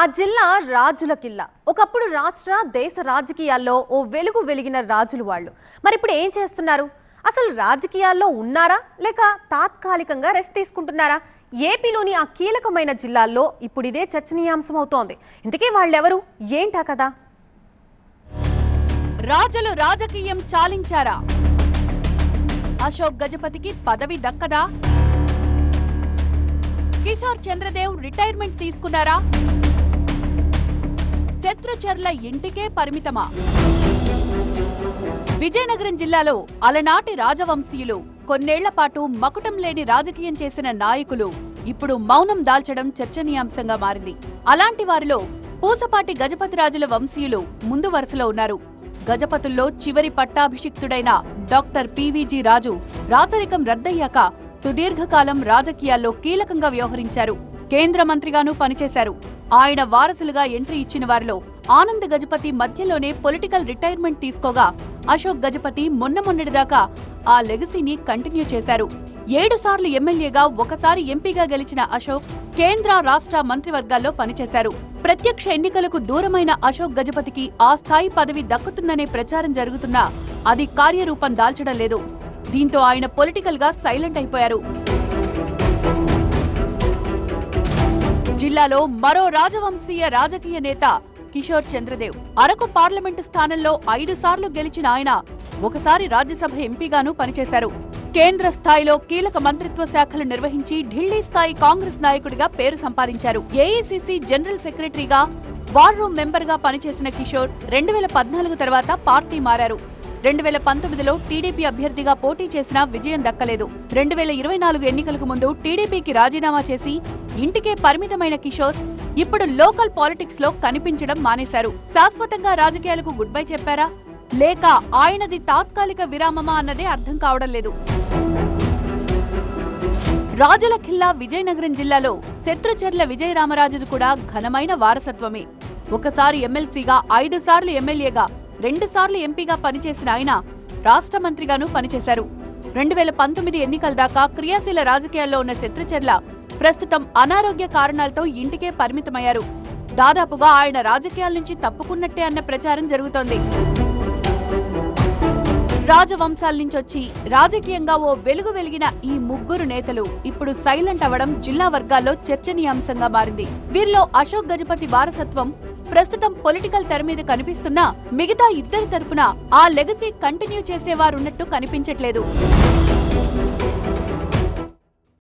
ఆ జిల్లా రాజుల కిల్లా. ఒకప్పుడు రాష్ట్ర దేశ రాజకీయాల్లో ఓ వెలుగు వెలిగిన రాజులు వాళ్ళు. మరి ఇప్పుడు ఏం చేస్తున్నారు? అసలు రాజకీయాల్లో ఉన్నారా? లేక తాత్కాలికంగా రెస్ట్ తీసుకుంటున్నారా? ఏపీలోని ఆ కీలకమైన జిల్లాల్లో ఇప్పుడు ఇదే చర్చనీయాంశం అవుతోంది ఇంతకీ వాళ్ళెవరు? ఏంటా కదా రాజులు రాజకీయం చాలించారా? అశోక్ గజపతికి పదవి దక్కదా? కిషోర్ చంద్రదేవ్ రిటైర్మెంట్ తీసుకున్నారా? శత్రుచర్ల ఇంటికే పరిమితమా? విజయనగరం జిల్లాలో అలనాటి రాజవంశీయులు కొన్నేళ్ళ పాటు మకుటం లేని రాజకీయం చేసిన నాయకులు ఇప్పుడు మౌనం దాల్చడం చర్చనీయాంశంగా మారింది. అలాంటి వారిలో పూసపాటి గజపతిరాజుల వంశీయులు ముందు వరుసలో ఉన్నారు. గజపతుల్లో చివరి పట్టాభిషిక్తుడైన డాక్టర్ పివిజి రాజు రాచరికం రద్దయ్యాక సుదీర్ఘకాలం రాజకీయాల్లో కీలకంగా వ్యవహరించారు. కేంద్ర మంత్రిగానూ పనిచేశారు. ఆయన వారసులుగా ఎంట్రీ ఇచ్చిన వారిలో ఆనంద్ గజపతి మధ్యలోనే పొలిటికల్ రిటైర్మెంట్ తీసుకోగా అశోక్ గజపతి మొన్న మొన్నటిదాకా ఆ లెగసీని కంటిన్యూ చేశారు. ఏడు సార్లు ఎమ్మెల్యేగా ఒకసారి ఎంపీగా గెలిచిన అశోక్ కేంద్ర రాష్ట్ర మంత్రివర్గాల్లో పనిచేశారు. ప్రత్యక్ష ఎన్నికలకు దూరమైన అశోక్ గజపతికి ఆ స్థాయి పదవి దక్కుతుందనే ప్రచారం జరుగుతున్నా అది కార్యరూపం దాల్చడం లేదు. దీంతో ఆయన పొలిటికల్గా సైలెంట్ అయిపోయారు. జిల్లాలో మరో రాజవంశీయ రాజకీయ నేత కిషోర్ చంద్రదేవ్. అరకు పార్లమెంటు స్థానంలో ఐదు సార్లు గెలిచిన ఆయన ఒకసారి రాజ్యసభ ఎంపీగానూ పనిచేశారు. కేంద్ర స్థాయిలో కీలక మంత్రిత్వ శాఖలు నిర్వహించి ఢిల్లీ స్థాయి కాంగ్రెస్ నాయకుడిగా పేరు సంపాదించారు. ఏఐసిసి జనరల్ సెక్రటరీగా వార్ రూమ్ మెంబర్గా పనిచేసిన కిషోర్ రెండు వేల పద్నాలుగు తర్వాత పార్టీ మారారు. రెండు వేల పంతొమ్మిదిలో టీడీపీ అభ్యర్థిగా పోటీ చేసినా విజయం దక్కలేదు. రెండు వేల ఇరవై నాలుగు ఎన్నికలకు ముందు టీడీపీకి రాజీనామా చేసి ఇంటికే పరిమితమైన కిషోర్ ఇప్పుడు లోకల్ పాలిటిక్స్లో కనిపించడం మానేశారు. శాశ్వతంగా రాజకీయాలకు గుడ్ బై చెప్పారా? లేక ఆయనది తాత్కాలిక విరామమా అన్నదే అర్థం కావడం లేదు. రాజుల ఖిల్లా విజయనగరం జిల్లాలో శత్రుచర్ల విజయరామరాజుది కూడా ఘనమైన వారసత్వమే. ఒకసారి ఎమ్మెల్సీగా ఐదు సార్లు ఎమ్మెల్యేగా రెండుసార్లు ఎంపీగా పనిచేసిన ఆయన రాష్ట్ర మంత్రిగానూ పనిచేశారు. రెండు వేల పంతొమ్మిది ఎన్నికల దాకా క్రియాశీల రాజకీయాల్లో ఉన్న శత్రుచర్ల ప్రస్తుతం అనారోగ్య కారణాలతో ఇంటికే పరిమితమయ్యారు. దాదాపుగా ఆయన రాజకీయాల నుంచి తప్పుకున్నట్టే అన్న ప్రచారం జరుగుతోంది. రాజవంశాల నుంచి వచ్చి రాజకీయంగా ఓ వెలుగు వెలిగిన ఈ ముగ్గురు నేతలు ఇప్పుడు సైలెంట్ అవ్వడం జిల్లా వర్గాల్లో చర్చనీయాంశంగా మారింది. వీరిలో అశోక్ గజపతి వారసత్వం ప్రస్తుతం పొలిటికల్ తెర మీద కనిపిస్తున్నా మిగతా ఇద్దరి తరపున ఆ లెగసీ కంటిన్యూ చేసేవారున్నట్టు కనిపించట్లేదు.